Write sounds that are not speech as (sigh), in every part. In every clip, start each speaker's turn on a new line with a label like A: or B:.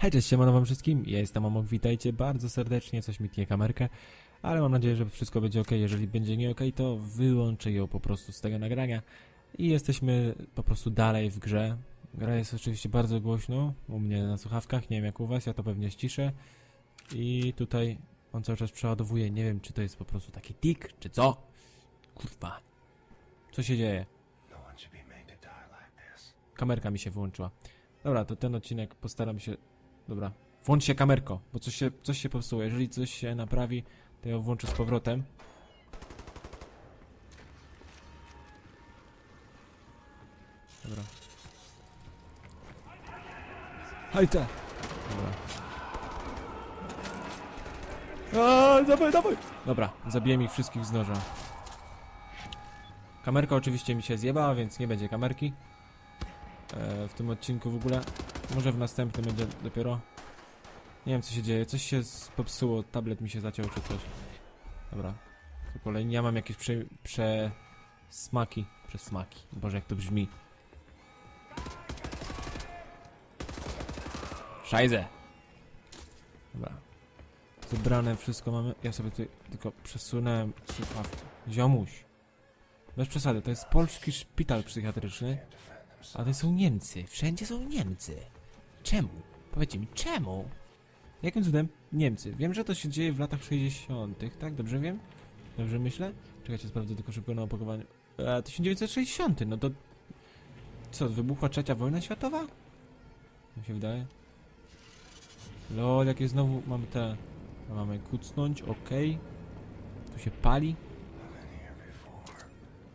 A: Hej, cześć, siemano wam wszystkim, ja jestem Amok, witajcie bardzo serdecznie, coś mi tnie kamerkę, ale mam nadzieję, że wszystko będzie ok, jeżeli będzie nie ok, to wyłączę ją po prostu z tego nagrania i jesteśmy po prostu dalej w grze. Gra jest oczywiście bardzo głośno, u mnie na słuchawkach, nie wiem jak u was, ja to pewnie ściszę i tutaj on cały czas przeładowuje, nie wiem czy to jest po prostu taki tik, czy co? Kurwa, co się dzieje?
B: No.
A: Kamerka mi się wyłączyła. Dobra, to ten odcinek postaram się. Dobra. Włącz się kamerko, bo coś się, coś się popsuło. Jeżeli coś się naprawi, to ja ją włączę z powrotem. Dobra. Hajte! Dobra. Aaaa, dawaj, dawaj! Dobra, zabiłem ich wszystkich z noża. Kamerka oczywiście mi się zjebała, więc nie będzie kamerki e, w tym odcinku w ogóle. Może w następnym będzie dopiero. Nie wiem co się dzieje, coś się popsuło, tablet mi się zaciął czy coś. Dobra. To kolej, ja mam jakieś prze... prze... smaki. Przesmaki. Boże jak to brzmi. Szajze! Dobra. Zebrane wszystko mamy. Ja sobie tutaj tylko przesunąłem słuchawkę. Ziomuś. Bez przesady, to jest polski szpital psychiatryczny. A to są Niemcy. Wszędzie są Niemcy. Czemu? Powiedzcie mi, czemu? Jakim cudem Niemcy? Wiem, że to się dzieje w latach 60., tak? Dobrze wiem? Dobrze myślę? Czekajcie, sprawdzę tylko szybko na opakowaniu. E, 1960, no to... Co, wybuchła trzecia wojna światowa? Mi się wydaje. Lol, jakie znowu mamy te... Mamy kucnąć, okej. Tu się pali.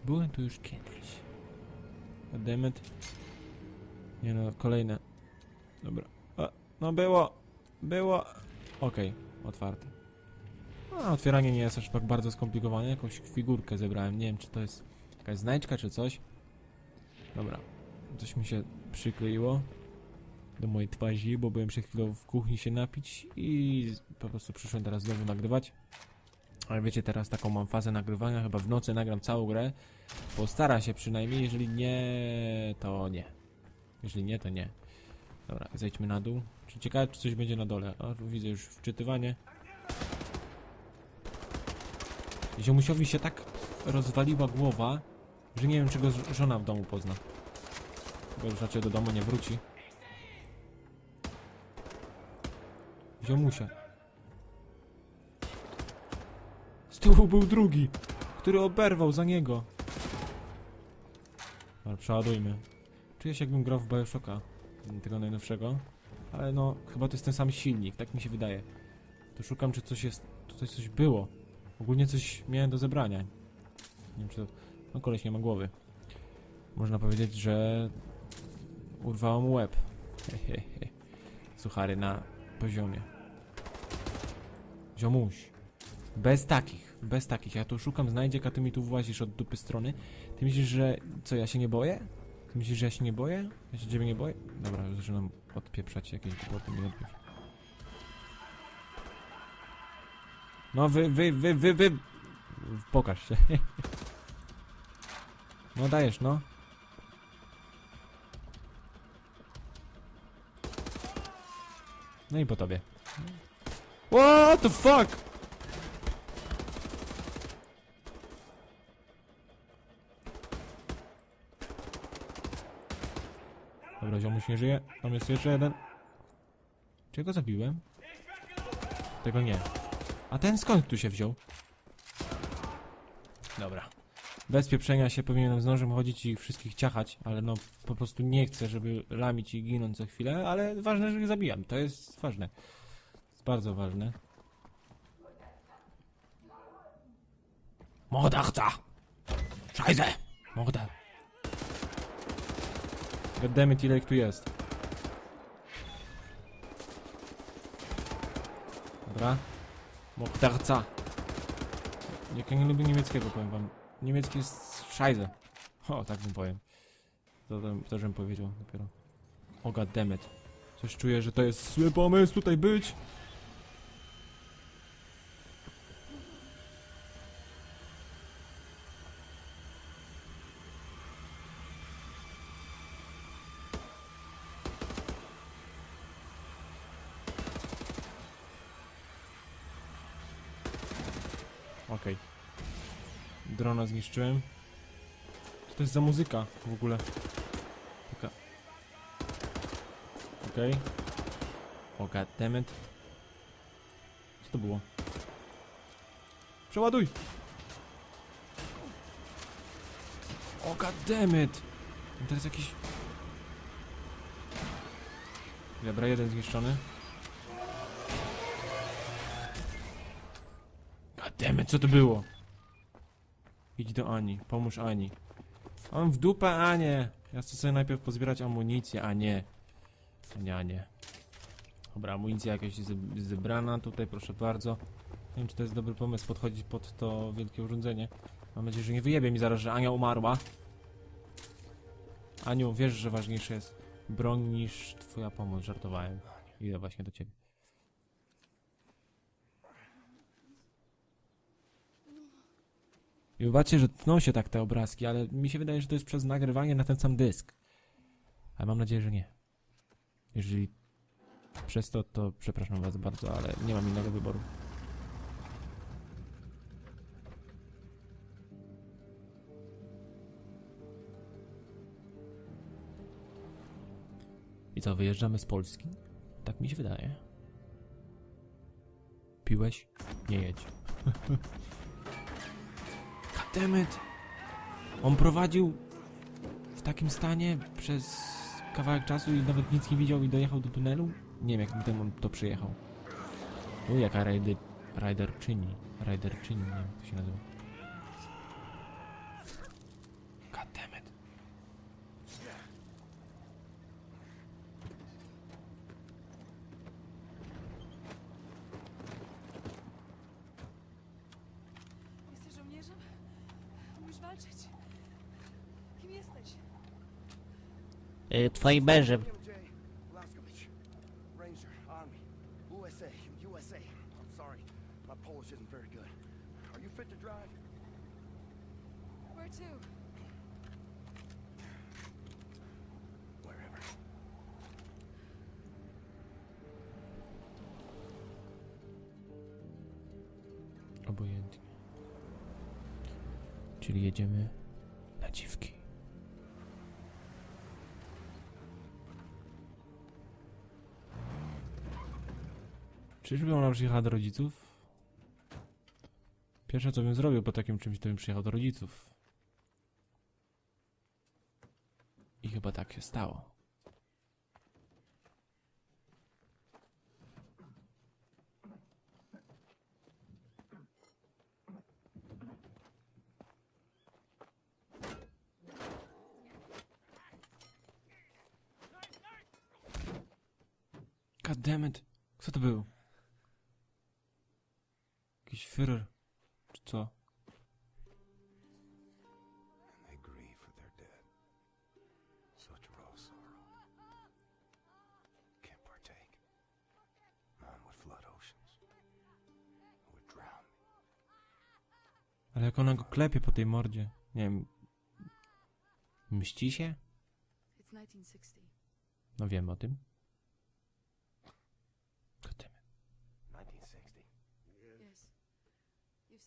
A: Byłem tu już kiedyś. Goddammit. Nie no, kolejne. Dobra. No było. Było. Okej, otwarte. A, otwieranie nie jest aż tak bardzo skomplikowane. Jakąś figurkę zebrałem. Nie wiem, czy to jest jakaś znajdźka, czy coś. Dobra. Coś mi się przykleiło do mojej twarzy, bo byłem przed chwilą w kuchni się napić i po prostu przyszłem teraz znowu nagrywać. Ale wiecie, teraz taką mam fazę nagrywania, chyba w nocy nagram całą grę. Postara się przynajmniej, jeżeli nie, to nie. Jeżeli nie, to nie. Dobra, zejdźmy na dół. Czy ciekawe, czy coś będzie na dole? O, widzę już wczytywanie. Ziomusiowi się tak rozwaliła głowa, że nie wiem, czy go ż- żona w domu pozna. Bo już raczej do domu nie wróci. Ziomusia. Z tyłu był drugi, który oberwał za niego. Dobra, przeładujmy. Czuję się jakbym grał w Bioshocka, tego najnowszego. Ale no, chyba to jest ten sam silnik, tak mi się wydaje. To szukam, czy coś jest, tutaj coś było. Ogólnie coś miałem do zebrania. Nie wiem, czy to... No, koleś nie ma głowy. Można powiedzieć, że... Urwało mu łeb. Hehehe. Suchary na poziomie. Ziomuś. Bez takich, bez takich. Ja tu szukam znajdziek, a ty mi tu włazisz od dupy strony. Ty myślisz, że... Co, ja się nie boję? Myślisz, że ja się nie boję? Ja się ciebie nie boję? Dobra, zaczynam odpieprzać jakieś głupoty, nie odpieprz. No wy, wy, wy, wy, wy... Pokaż się. (laughs) No dajesz, no. No i po tobie. What the fuck? Dobra, ziomuś nie żyje. Tam jest jeszcze jeden. Czy ja go zabiłem? Tego nie. A ten skąd tu się wziął? Dobra. Bez pieprzenia się powinienem z nożem chodzić i ich wszystkich ciachać, ale no po prostu nie chcę, żeby lamić i ginąć za chwilę, ale ważne, że ich zabijam. To jest ważne. jest bardzo ważne. Mordachta! Scheiße! Morda! Goddammit, ile ich tu jest? Dobra. Mordarca! Jak ja nie lubię niemieckiego, powiem wam. Niemiecki jest szajze. O, tak bym powiem. To, to, to żebym powiedział dopiero. O goddammit. Coś czuję, że to jest zły pomysł tutaj być. Okej. Zniszczyłem. Co to jest za muzyka w ogóle? Taka... Okej. O goddammit. Co to było? Przeładuj! O goddammit! To jest jakiś... Dobra, jeden zniszczony. Goddammit, co to było? Idź do Ani, pomóż Ani. Mam w dupę Anię! Ja chcę sobie najpierw pozbierać amunicję, a nie. A nie, a nie. Dobra, amunicja jakaś ze- zebrana tutaj, proszę bardzo. Nie wiem, czy to jest dobry pomysł podchodzić pod to wielkie urządzenie. Mam nadzieję, że nie wyjebie mi zaraz, że Ania umarła. Aniu, wiesz, że ważniejsze jest broń niż twoja pomoc, żartowałem. Idę właśnie do ciebie. I wybaczcie, że tną się tak te obrazki, ale mi się wydaje, że to jest przez nagrywanie na ten sam dysk. Ale mam nadzieję, że nie. Jeżeli przez to, to przepraszam was bardzo, ale nie mam innego wyboru. I co, wyjeżdżamy z Polski? Tak mi się wydaje. Piłeś? Nie jedź. (laughs) Goddammit! On prowadził w takim stanie przez kawałek czasu i nawet nic nie widział i dojechał do tunelu? Nie wiem, jak on to przyjechał. O, jaka rajdy, rajderczyni. Rajderczyni, nie wiem, jak to się nazywa.
C: Where to?
D: Wherever.
A: Obojętnie. Czyli jedziemy Czyżby ona przyjechała do rodziców? Pierwsze co bym zrobił po takim czymś, to bym przyjechał do rodziców. I chyba tak się stało. God damn it. Kto to był?
B: Oceans. Would drown me.
A: Ale jak ona go klepie po tej mordzie. Nie wiem. Mści się?
C: It's 1960.
A: No wiem o tym.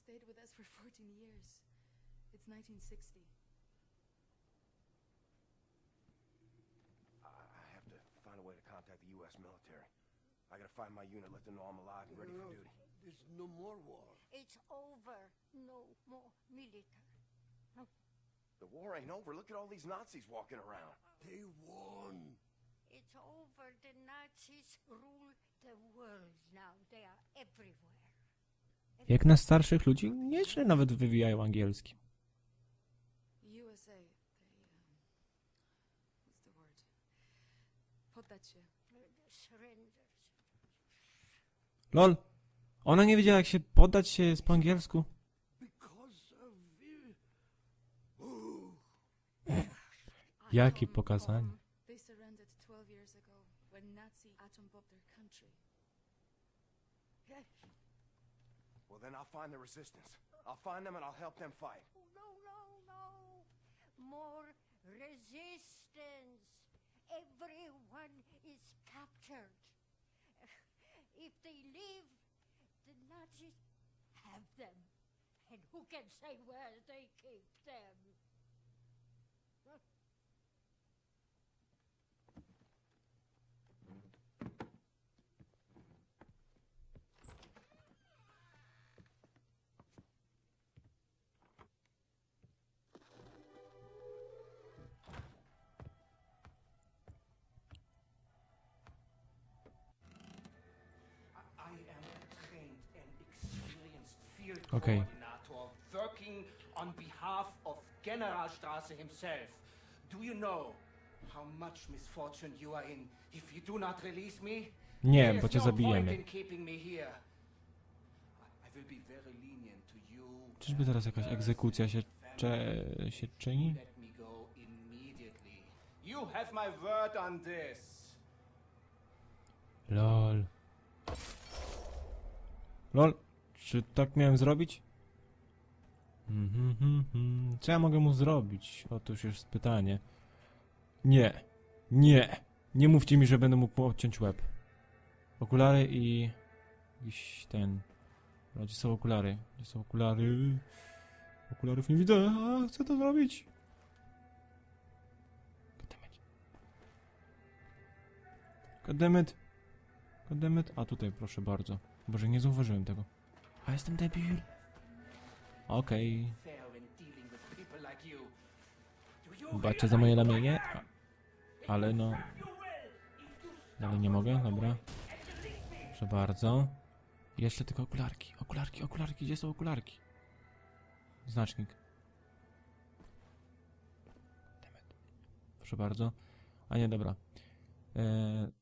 C: Stayed with us for 14 years. It's 1960.
D: I, I have to find a way to contact the U.S. military. I gotta find my unit, let them know I'm alive and ready for duty.
E: There's no more war.
F: It's over. No more military.
D: The war ain't over. Look at all these Nazis walking around.
E: They won.
F: It's over. The Nazis rule the world now. They are everywhere.
A: Jak na starszych ludzi, nieźle nawet wywijają angielski. LOL! Ona nie wiedziała jak się poddać się jest po angielsku. Jakie pokazanie.
D: Find the resistance. I'll find them and I'll help them fight.
F: Oh, no, no, no. More resistance. Everyone is captured. If they leave, the Nazis have them. And who can say where they keep them?
G: Working on behalf of Generalstraße himself. Do you know how much misfortune you are in if you do not release me?
A: Nie,
G: There
A: bo
G: is
A: cię
G: no point
A: zabijemy.
G: in keeping me here. I will be very lenient to you.
A: Czyżby teraz jakaś egzekucja się, cze, się czyni?
G: Let me go immediately. You have my word on this.
A: Lol. Lol. Czy tak miałem zrobić? Mhm, mhm, mhm. Co ja mogę mu zrobić? Otóż jest pytanie. Nie. Nie. Nie mówcie mi, że będę mógł odciąć łeb. Okulary i... Jakiś ten... Gdzie są okulary? Gdzie są okulary? Okularów nie widzę, a chcę to zrobić. Goddammit. Goddammit. Goddammit. A tutaj, proszę bardzo. Boże, nie zauważyłem tego. A jestem debil. Okej.
G: You
A: Baczę za moje ramienie. Ale no... Dalej nie mogę, dobra. Proszę bardzo. Jeszcze tylko okularki. Okularki, okularki. Gdzie są okularki? Znacznik. Proszę bardzo. A nie, dobra. Eee,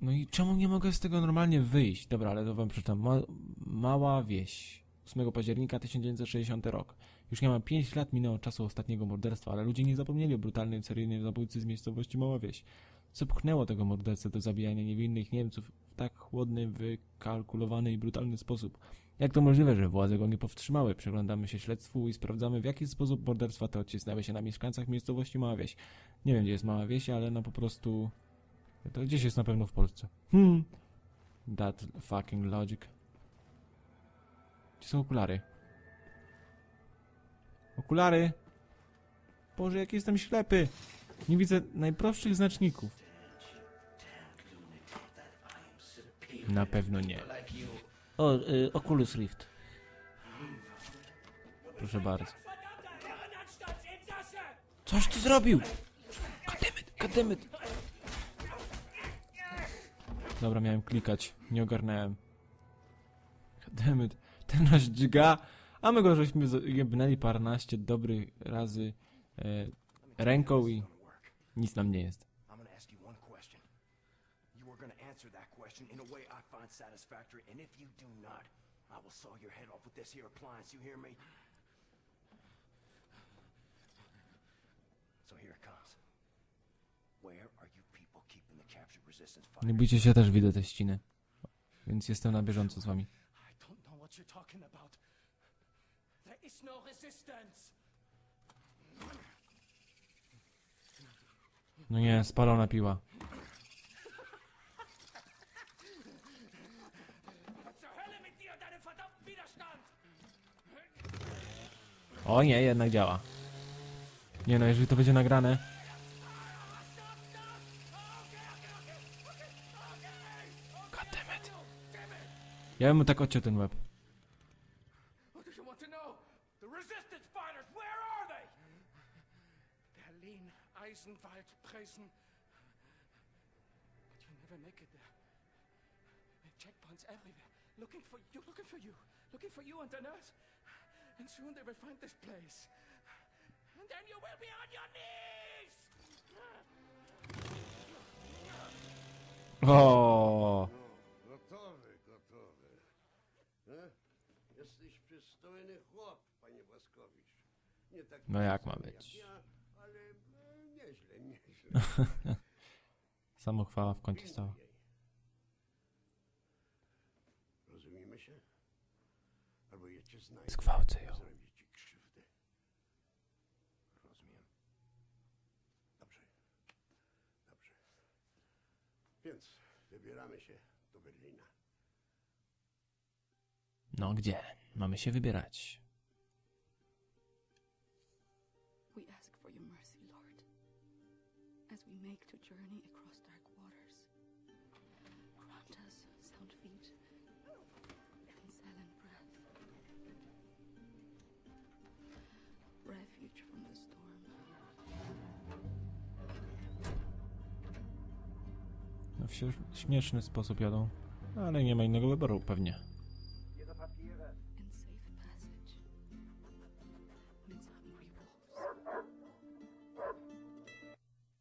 A: no i czemu nie mogę z tego normalnie wyjść? Dobra, ale to wam przeczytam. Ma, mała wieś. 8 października 1960 rok. Już nie ma 5 lat minęło od czasu ostatniego morderstwa, ale ludzie nie zapomnieli o brutalnym seryjnym zabójcy z miejscowości Mała Wieś. Co pchnęło tego mordercę do zabijania niewinnych Niemców w tak chłodny, wykalkulowany i brutalny sposób? Jak to możliwe, że władze go nie powstrzymały? Przyglądamy się śledztwu i sprawdzamy, w jaki sposób morderstwa te odcisnęły się na mieszkańcach miejscowości Mała Wieś. Nie wiem, gdzie jest Mała Wieś, ale no po prostu... To gdzieś jest na pewno w Polsce. Hmm. That fucking logic. Gdzie są okulary? Okulary! Boże, jaki jestem ślepy! Nie widzę najprostszych znaczników. Na pewno nie.
H: O, y, Oculus Rift.
A: Proszę bardzo. Coś ty zrobił! Goddammit, goddammit! Dobra, miałem klikać. Nie ogarnąłem. Goddammit. Ten nasz dźga. A my go żeśmy jebnęli paręnaście dobrych razy e, ręką i nic nam nie jest.
D: Satisfactory, and if you do not, I will saw your head off with this here appliance, you hear me? So here it comes. Where are you people keeping the captured resistance
A: Nie bójcie się, też widzę te ściny. Więc jestem na bieżąco z wami.
G: No
A: nie, spalona piła. O nie, jednak działa. Nie no, jeżeli to będzie nagrane. Ja bym mu tak odciął ten łeb.
G: What do want to know? The resistance fighters, where are they? Berlin, Eisenwald, Preußen. But you never make it there. There are checkpoints everywhere. Looking for you, looking for you, looking for you and the nurse. And soon they will find this place. And then you will be on your knees!
A: O, No jak ma być? (laughs)
E: jak Ja, ale nieźle, nieźle.
A: samochwała w końcu stała.
E: Rozumiemy się? Albo ja cię znajdę.
A: Zgwałcę ją.
E: Zrobię ci krzywdę. Rozumiem. Dobrze. Dobrze. Więc wybieramy się do Berlina.
A: No gdzie? Mamy się wybierać. W śmiesz- śmieszny sposób jadą. Ale nie ma innego wyboru pewnie.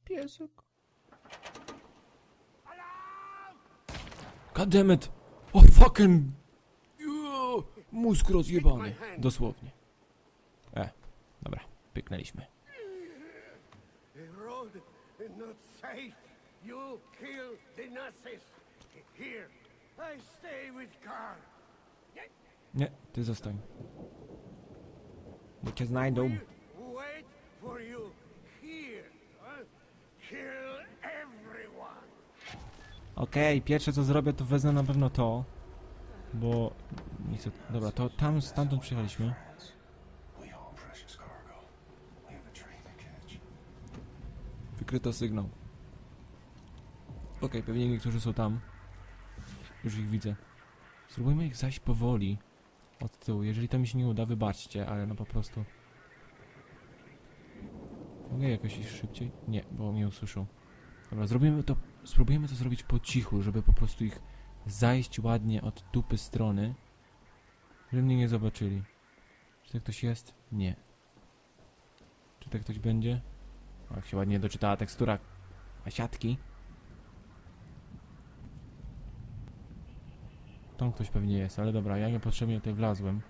A: Piesek. God damn it! O fucking... Yo, Mózg rozjebany. Dosłownie. E, dobra, pyknęliśmy.
E: Not safe. You kill the Nazis. Here, I stay with Karl.
A: Nie, ty zostań. Bo cię znajdą.
E: Wait for you here. Kill everyone.
A: Okej, pierwsze co zrobię to wezmę na pewno to. Bo... Niestety, dobra, to tam stamtąd przyjechaliśmy.
B: We haul precious cargo. We have a train to catch.
A: Wykryto sygnał. Okej, pewnie niektórzy są tam. Już ich widzę. Spróbujmy ich zaś powoli. Od tyłu. Jeżeli to mi się nie uda, wybaczcie, ale no po prostu. Mogę jakoś iść szybciej? Nie, bo mnie usłyszą. Dobra, zrobimy to. Spróbujemy to zrobić po cichu, żeby po prostu ich zajść ładnie od dupy strony. Żeby mnie nie zobaczyli. Czy tak ktoś jest? Nie. Czy tak ktoś będzie? O, jak się ładnie doczytała tekstura siatki. Tam ktoś pewnie jest, ale dobra, ja niepotrzebnie tutaj wlazłem.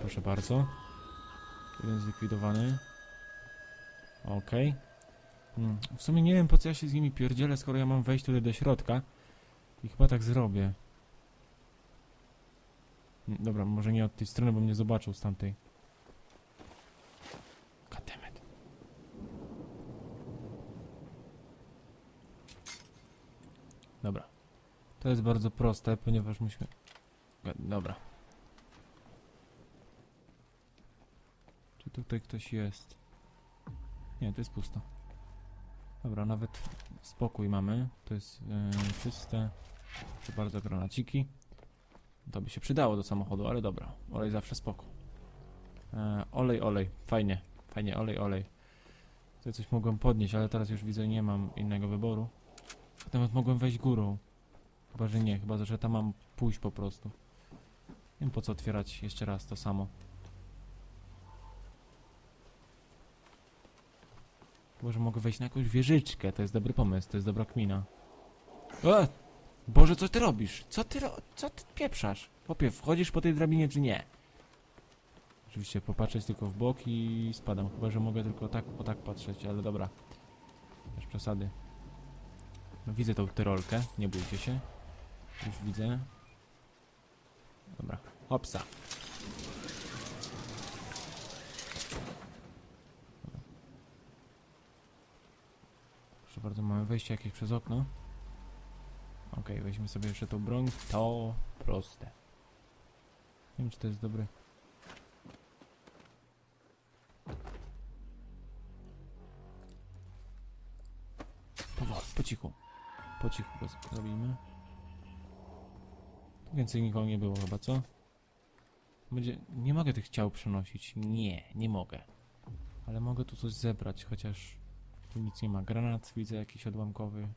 A: Proszę bardzo. Jeden zlikwidowany. Okej. Hmm. W sumie nie wiem po co ja się z nimi pierdzielę, skoro ja mam wejść tutaj do środka. I chyba tak zrobię. Dobra, może nie od tej strony, bo mnie zobaczył z tamtej. Goddammit. Dobra. To jest bardzo proste, ponieważ. Ga- Dobra. Czy tutaj ktoś jest? Nie, to jest pusto. Dobra, nawet spokój mamy. To jest yy, czyste. Proszę bardzo, granaciki. To by się przydało do samochodu, ale dobra. Olej zawsze spoko. E, olej, olej. Fajnie. Fajnie, olej, olej. Tutaj coś mogłem podnieść, ale teraz już widzę, nie mam innego wyboru. Nawet mogłem wejść górą. Chyba, że nie. Chyba, że tam mam pójść po prostu. Nie wiem po co otwierać jeszcze raz to samo. Chyba, że mogę wejść na jakąś wieżyczkę. To jest dobry pomysł, to jest dobra kmina. E! Boże, co ty robisz? Co ty ro... Co ty pieprzasz? Popie, wchodzisz po tej drabinie, czy nie? Oczywiście popatrzeć tylko w bok i spadam. Chyba, że mogę tylko tak, o tak patrzeć, ale dobra. Też przesady. No, widzę tą tyrolkę, nie bójcie się. Już widzę. Dobra, hopsa. Proszę bardzo, mamy wejście jakieś przez okno. Okej, weźmy sobie jeszcze tą broń. To proste. Nie wiem, czy to jest dobry. Powoli, po cichu. Po cichu go zrobimy. Więcej nikogo nie było chyba, co? Będzie... Nie mogę tych ciał przenosić. Nie, nie mogę. Ale mogę tu coś zebrać, chociaż... Tu nic nie ma. Granat widzę jakiś odłamkowy.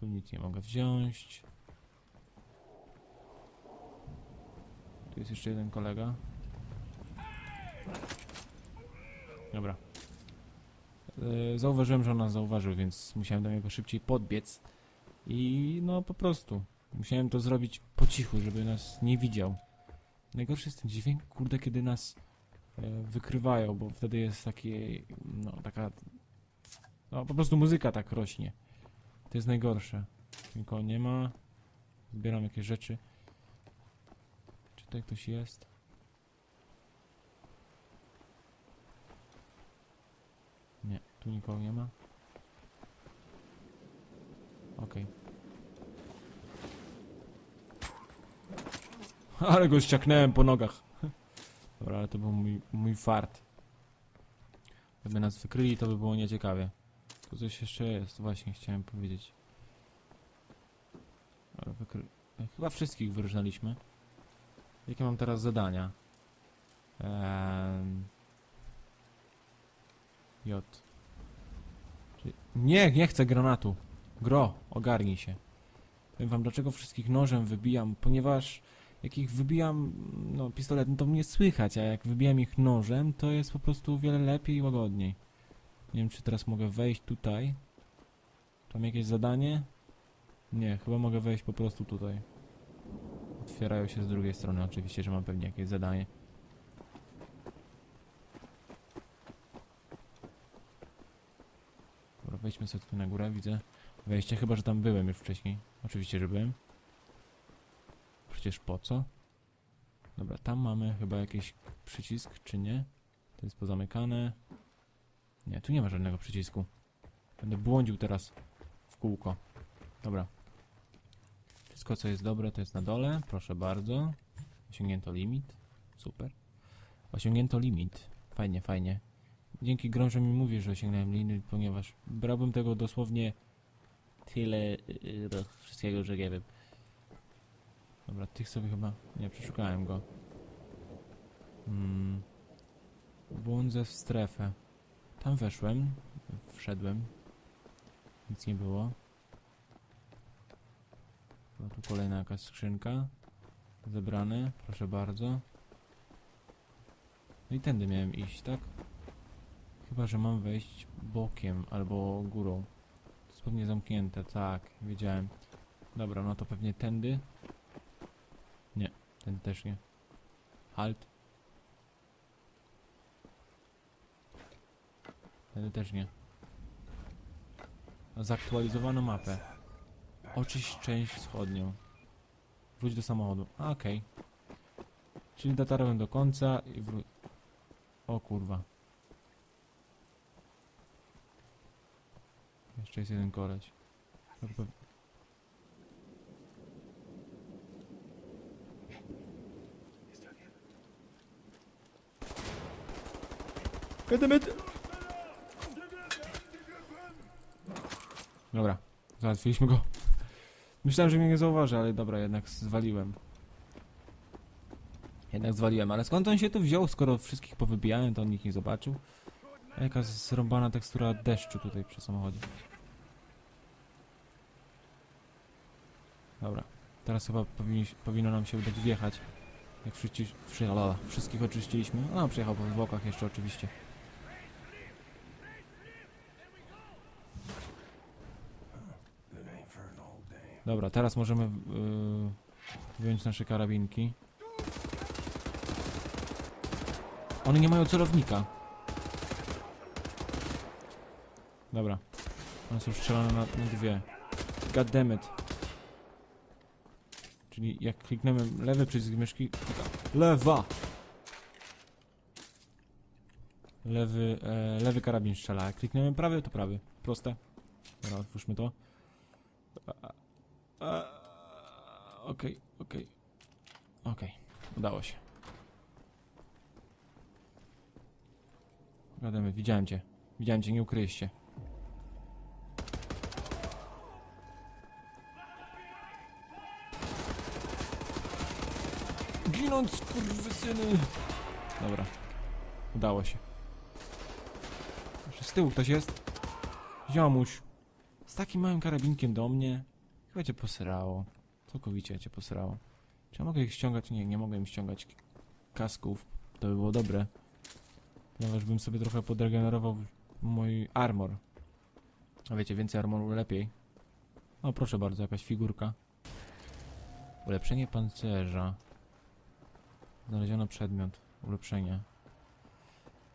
A: Tu nic nie mogę wziąć. Tu jest jeszcze jeden kolega. Dobra. E, Zauważyłem, że on nas zauważył, więc musiałem do niego szybciej podbiec. I no po prostu. Musiałem to zrobić po cichu, żeby nas nie widział. Najgorszy jest ten dźwięk, kurde, kiedy nas e, wykrywają, bo wtedy jest takie, no taka, no po prostu muzyka tak rośnie. To jest najgorsze. Nikogo nie ma. Zbieram jakieś rzeczy. Czy tutaj ktoś jest? Nie, tu nikogo nie ma. Okej. (laughs) Ale go ściaknąłem po nogach. (laughs) Dobra, ale to był mój, mój fart. Gdyby nas wykryli, to by było nieciekawie. Tu coś jeszcze jest, właśnie chciałem powiedzieć. Wykry... Chyba wszystkich wyróżnaliśmy. Jakie mam teraz zadania? Ehm... J. Nie, nie chcę granatu. Gro, ogarnij się. Powiem wam, dlaczego wszystkich nożem wybijam, ponieważ jak ich wybijam, no pistoletem, to mnie słychać, a jak wybijam ich nożem, to jest po prostu o wiele lepiej i łagodniej. Nie wiem, czy teraz mogę wejść tutaj. Tam jakieś zadanie? Nie, chyba mogę wejść po prostu tutaj. Otwierają się z drugiej strony, oczywiście, że mam pewnie jakieś zadanie. Dobra, wejdźmy sobie tutaj na górę, widzę wejście, chyba, że tam byłem już wcześniej. Oczywiście, że byłem. Przecież po co? Dobra, tam mamy chyba jakiś przycisk, czy nie? To jest pozamykane. Nie, tu nie ma żadnego przycisku. Będę błądził teraz w kółko. Dobra. Wszystko, co jest dobre, to jest na dole. Proszę bardzo. Osiągnięto limit. Super. Osiągnięto limit. Fajnie, fajnie. Dzięki grom, mi mówi, że osiągnąłem limit, ponieważ brałbym tego dosłownie tyle do wszystkiego, że nie wiem. Dobra, tych sobie chyba... Nie, przeszukałem go. Hmm. Błądzę w strefę. Tam weszłem. Wszedłem. Nic nie było. No tu kolejna jakaś skrzynka. Zebrane, proszę bardzo. No i tędy miałem iść, tak? Chyba, że mam wejść bokiem albo górą. To jest pewnie zamknięte, tak, wiedziałem. Dobra, no to pewnie tędy. Nie, ten też nie. Halt. Tędy też nie. Zaktualizowano mapę. Oczyść część wschodnią. Wróć do samochodu. A, Okej. Czyli dotarłem do końca i wró... O kurwa. Jeszcze jest jeden koleś. To Dobra, załatwiliśmy go. Myślałem, że mnie nie zauważy, ale dobra, jednak zwaliłem. Jednak zwaliłem, ale skąd on się tu wziął, skoro wszystkich powybijałem, to on nikt nie zobaczył? A jaka zrąbana tekstura deszczu tutaj przy samochodzie. Dobra, teraz chyba powinni, powinno nam się udać wjechać. Jak wszyscy, wszystkich oczyściliśmy. No, przyjechał po zwłokach jeszcze oczywiście. Dobra, teraz możemy yy, wyjąć nasze karabinki. One nie mają celownika. Dobra. One są strzelane na, na dwie. God damn it. Czyli jak klikniemy lewy przycisk myszki... Lewa! Lewy, e, lewy karabin strzela. Jak klikniemy prawy, to prawy. Proste. Dobra, otwórzmy to. Eee, Okej, okej. Okej, udało się. Gadamy, widziałem cię. Widziałem cię, nie ukryjesz się. Ginąc, skurwysyny! Dobra. Udało się. Z tyłu ktoś jest. Ziomuś. Z takim małym karabinkiem do mnie. Chyba cię posrało. Całkowicie cię posrało. Czy ja mogę ich ściągać? Nie, nie mogę im ściągać kasków. To by było dobre. Ponieważ bym sobie trochę podregenerował mój armor. A wiecie, więcej armoru lepiej. O, proszę bardzo, jakaś figurka. Ulepszenie pancerza. Znaleziono przedmiot. Ulepszenie.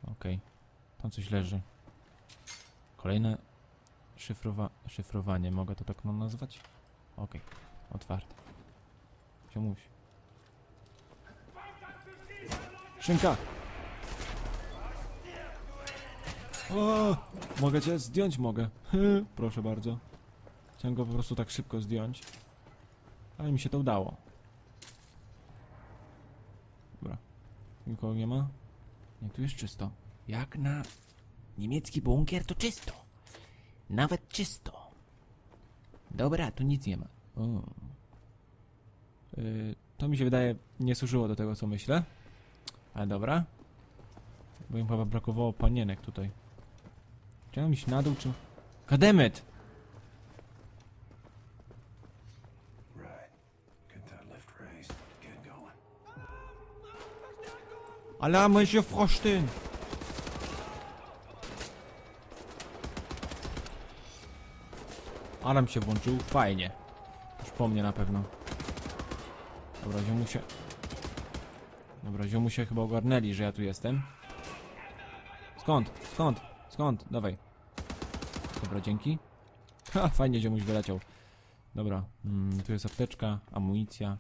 A: Okej. Tam coś leży. Kolejne szyfrowa szyfrowanie. Mogę to tak no nazwać? Okej. Otwarte. Ziomuś. Szynka! O, mogę cię zdjąć, mogę. (laughs) Proszę bardzo. Chciałem go po prostu tak szybko zdjąć. Ale mi się to udało. Dobra. Nikogo nie ma? Nie, tu jest czysto.
H: Jak na niemiecki bunkier to czysto. Nawet czysto.
A: Dobra, tu nic nie ma. Yy, to mi się wydaje nie służyło do tego, co myślę. Ale dobra. Bo im chyba brakowało panienek tutaj. Chciałem iść na dół, czy... Kademet! Alarm się Frosztyn! Alarm się włączył, fajnie. Po mnie na pewno. Dobra, ziomusie... Dobra, ziomusie chyba ogarnęli, że ja tu jestem. Skąd? Skąd? Skąd? Dawaj. Dobra, dzięki. Ha, fajnie ziomuś wyleciał. Dobra, mm, tu jest apteczka, amunicja.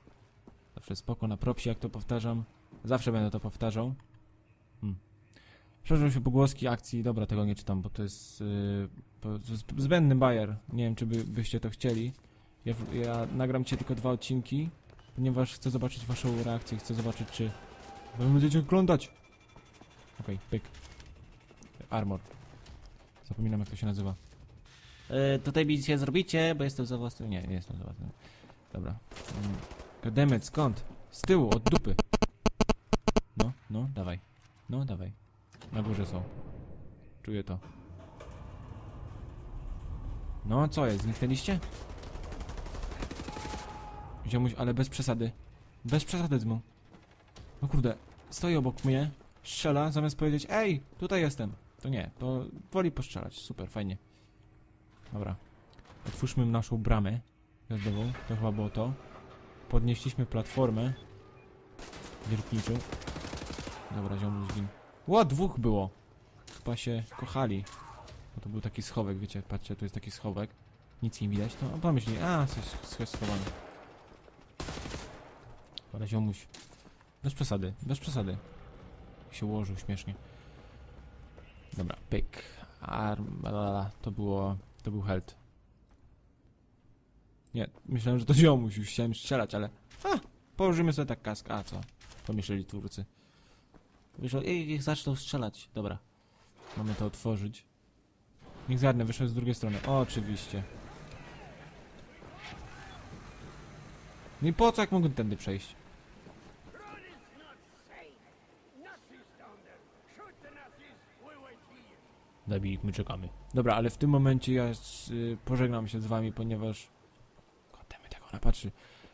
A: Zawsze spoko na propsie, jak to powtarzam. Zawsze będę to powtarzał. Hmm. Szerzą się pogłoski akcji. Dobra, tego nie czytam, bo to jest, yy, zbędny bajer. Nie wiem, czy by, byście to chcieli. Ja, ja nagram cię tylko dwa odcinki, ponieważ chcę zobaczyć waszą reakcję. Chcę zobaczyć, czy wy będziecie oglądać. Okej, pyk. Armor. Zapominam, jak to się nazywa.
H: E, tutaj mi się zrobicie, bo jestem za własnym.
A: Nie, nie jestem za własnym. Dobra. Mm. Goddammit, skąd? Z tyłu, od dupy. No, no, dawaj. No, dawaj. Na górze są. Czuję to. No, co jest? Zniknęliście? Ziomuś, ale bez przesady. Bez przesady z mu. No kurde, stoi obok mnie, strzela, zamiast powiedzieć Ej, tutaj jestem. To nie, to woli postrzelać. Super, fajnie. Dobra. Otwórzmy naszą bramę gwiazdową. To chyba było to. Podnieśliśmy platformę. Wiertniczą. Dobra, ziomuś zgin. Ło, dwóch było. Chyba się kochali. Bo to był taki schowek, wiecie, patrzcie, tu jest taki schowek. Nic nie widać, to pomyśli, a, coś sch- schowane. Ale ziomuś. Bez przesady, bez przesady. się ułożył śmiesznie. Dobra, pyk. Arm, lalala, to było, to był held. Nie, myślałem, że to ziomuś, już chciałem strzelać, ale... A, położymy sobie tak kask, a co? Pomyśleli twórcy. Wyszło, ej, niech zaczną strzelać. Dobra. Mamy to otworzyć. Niech zgadnę, wyszło z drugiej strony. O, oczywiście. No i po co, jak mogę tędy przejść?
E: Run is not safe. Nazis down there. Shoot the Nazis. We wait
A: Zabili, my czekamy. Dobra, ale w tym momencie ja z, y, pożegnam się z wami, ponieważ... Godemy tego ona patrzy.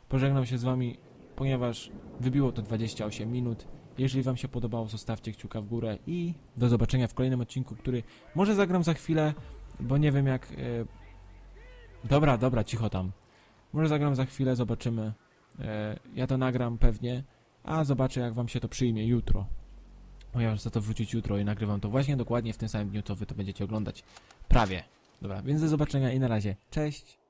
A: Pożegnam się z wami, ponieważ wybiło to 28 minut. Jeżeli wam się podobało, zostawcie kciuka w górę i do zobaczenia w kolejnym odcinku, który może zagram za chwilę, bo nie wiem jak... y, Dobra, dobra, cicho tam. Może zagram za chwilę, zobaczymy. E, ja to nagram pewnie, a zobaczę jak wam się to przyjmie jutro. Ponieważ chcę to wrzucić jutro i nagrywam to właśnie dokładnie w tym samym dniu, co wy to będziecie oglądać. Prawie. Dobra, więc do zobaczenia i na razie. Cześć!